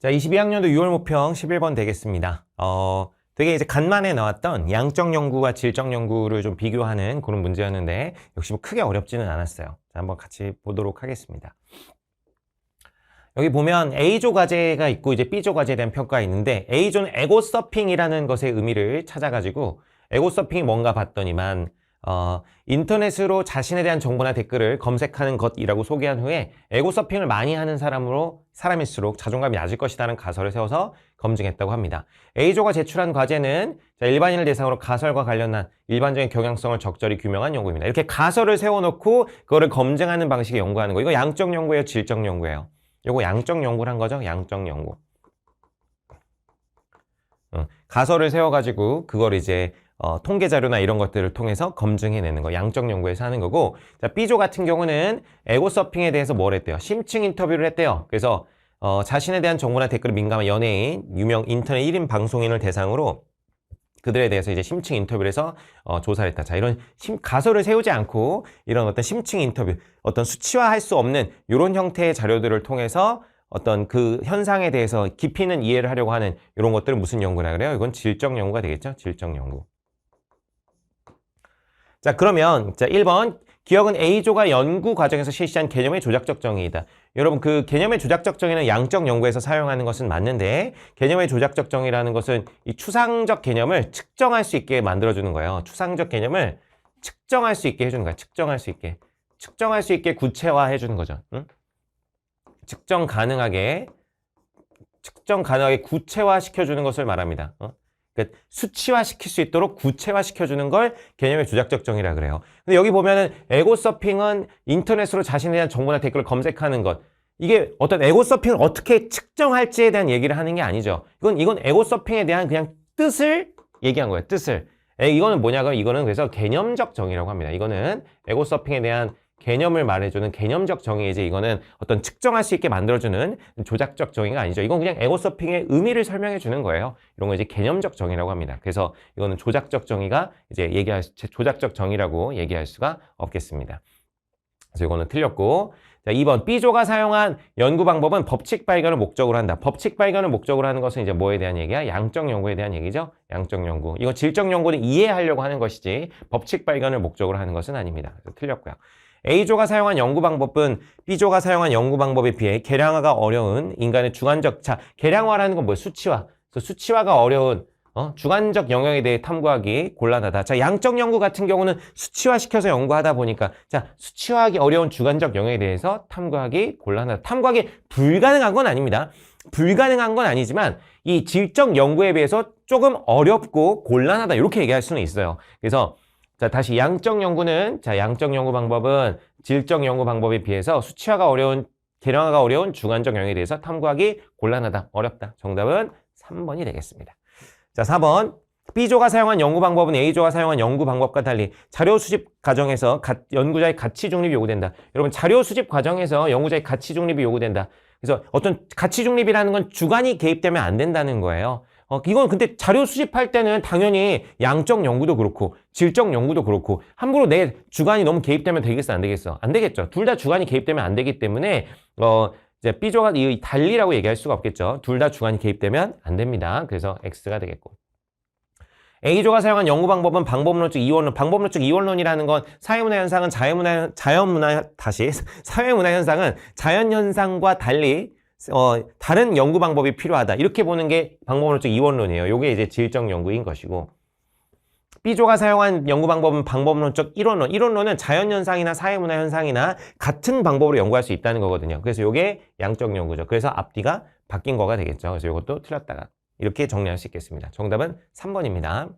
자, 22학년도 6월 모평 11번 되겠습니다. 어, 되게 이제 간만에 나왔던 양적 연구와 질적 연구를 좀 비교하는 그런 문제였는데 역시 뭐 크게 어렵지는 않았어요. 자, 한번 같이 보도록 하겠습니다. 여기 보면 A조 과제가 있고 이제 B조 과제에 대한 평가가 있는데 A조는 에고 서핑이라는 것의 의미를 찾아가지고 에고 서핑이 뭔가 봤더니만 어, 인터넷으로 자신에 대한 정보나 댓글을 검색하는 것이라고 소개한 후에 에고 서핑을 많이 하는 사람으로 사람일수록 자존감이 낮을 것이라는 가설을 세워서 검증했다고 합니다. A조가 제출한 과제는 자, 일반인을 대상으로 가설과 관련한 일반적인 경향성을 적절히 규명한 연구입니다. 이렇게 가설을 세워놓고 그거를 검증하는 방식의 연구하는 거. 이거 양적 연구예요, 질적 연구예요. 이거 양적 연구를 한 거죠, 양적 연구. 어, 가설을 세워가지고 그걸 이제 어, 통계 자료나 이런 것들을 통해서 검증해내는 거, 양적 연구에서 하는 거고, 자, B조 같은 경우는 에고 서핑에 대해서 뭘 했대요? 심층 인터뷰를 했대요. 그래서 어, 자신에 대한 정보나 댓글에 민감한 연예인, 유명 인터넷 1인 방송인을 대상으로 그들에 대해서 이제 심층 인터뷰를 해서 어, 조사를 했다. 자, 이런 심, 가설을 세우지 않고 이런 어떤 심층 인터뷰, 어떤 수치화할 수 없는 이런 형태의 자료들을 통해서 어떤 그 현상에 대해서 깊이 있는 이해를 하려고 하는 이런 것들을 무슨 연구라 그래요? 이건 질적 연구가 되겠죠? 질적 연구. 자, 그러면 자, 1번 기억은 A조가 연구 과정에서 실시한 개념의 조작적 정의이다. 여러분 그 개념의 조작적 정의는 양적 연구에서 사용하는 것은 맞는데 개념의 조작적 정의라는 것은 이 추상적 개념을 측정할 수 있게 만들어주는 거예요. 추상적 개념을 측정할 수 있게 해주는 거야. 측정할 수 있게. 측정할 수 있게 구체화해 주는 거죠. 응? 측정 가능하게 측정 가능하게 구체화 시켜주는 것을 말합니다. 어? 그러니까 수치화 시킬 수 있도록 구체화 시켜주는 걸 개념의 조작적 정의라 그래요. 근데 여기 보면은 에고 서핑은 인터넷으로 자신에 대한 정보나 댓글을 검색하는 것. 이게 어떤 에고 서핑을 어떻게 측정할지에 대한 얘기를 하는 게 아니죠. 이건 이건 에고 서핑에 대한 그냥 뜻을 얘기한 거예요. 뜻을. 에, 이거는 뭐냐면 이거는 그래서 개념적 정의라고 합니다. 이거는 에고 서핑에 대한 개념을 말해주는 개념적 정의이지 이거는 어떤 측정할 수 있게 만들어주는 조작적 정의가 아니죠. 이건 그냥 에고 서핑의 의미를 설명해 주는 거예요. 이런 거 이제 개념적 정의라고 합니다. 그래서 이거는 조작적 정의가 이제 얘기할 수, 조작적 정의라고 얘기할 수가 없겠습니다. 그래서 이거는 틀렸고 자, 2번 B조가 사용한 연구 방법은 법칙 발견을 목적으로 한다. 법칙 발견을 목적으로 하는 것은 이제 뭐에 대한 얘기야? 양적 연구에 대한 얘기죠. 양적 연구. 이거 질적 연구는 이해하려고 하는 것이지 법칙 발견을 목적으로 하는 것은 아닙니다. 틀렸고요. A조가 사용한 연구 방법은 B조가 사용한 연구 방법에 비해 계량화가 어려운 인간의 주관적 자 계량화라는 건 뭐예요? 수치화. 그래서 수치화가 어려운 어? 주관적 영역에 대해 탐구하기 곤란하다. 자, 양적 연구 같은 경우는 수치화시켜서 연구하다 보니까 자, 수치화하기 어려운 주관적 영역에 대해서 탐구하기 곤란하다. 탐구하기 불가능한 건 아닙니다. 불가능한 건 아니지만 이 질적 연구에 비해서 조금 어렵고 곤란하다. 이렇게 얘기할 수는 있어요. 그래서 자, 다시 양적 연구는 자, 양적 연구 방법은 질적 연구 방법에 비해서 수치화가 어려운 계량화가 어려운 주관적 영역에 대해서 탐구하기 곤란하다. 어렵다. 정답은 3번이 되겠습니다. 자, 4번. B조가 사용한 연구 방법은 A조가 사용한 연구 방법과 달리 자료 수집 과정에서 가, 연구자의 가치 중립이 요구된다. 여러분, 자료 수집 과정에서 연구자의 가치 중립이 요구된다. 그래서 어떤 가치 중립이라는 건 주관이 개입되면 안 된다는 거예요. 어, 이건 근데 자료 수집할 때는 당연히 양적 연구도 그렇고 질적 연구도 그렇고 함부로 내 주관이 너무 개입되면 되겠어 안 되겠어? 안 되겠죠. 둘 다 주관이 개입되면 안 되기 때문에 어 이제 B조가 이 달리라고 얘기할 수가 없겠죠. 둘 다 주관이 개입되면 안 됩니다. 그래서 X가 되겠고. A조가 사용한 연구 방법은 방법론적 이원론. 방법론적 이원론이라는 건 사회문화 현상은 자연문화 자연문화 다시 사회문화 현상은 자연 현상과 달리 어, 다른 연구 방법이 필요하다. 이렇게 보는 게 방법론적 이원론이에요. 이게 이제 질적 연구인 것이고. B조가 사용한 연구 방법은 방법론적 이론론. 이론론은 자연현상이나 사회문화 현상이나 같은 방법으로 연구할 수 있다는 거거든요. 그래서 이게 양적 연구죠. 그래서 앞뒤가 바뀐 거가 되겠죠. 그래서 이것도 틀렸다가. 이렇게 정리할 수 있겠습니다. 정답은 3번입니다.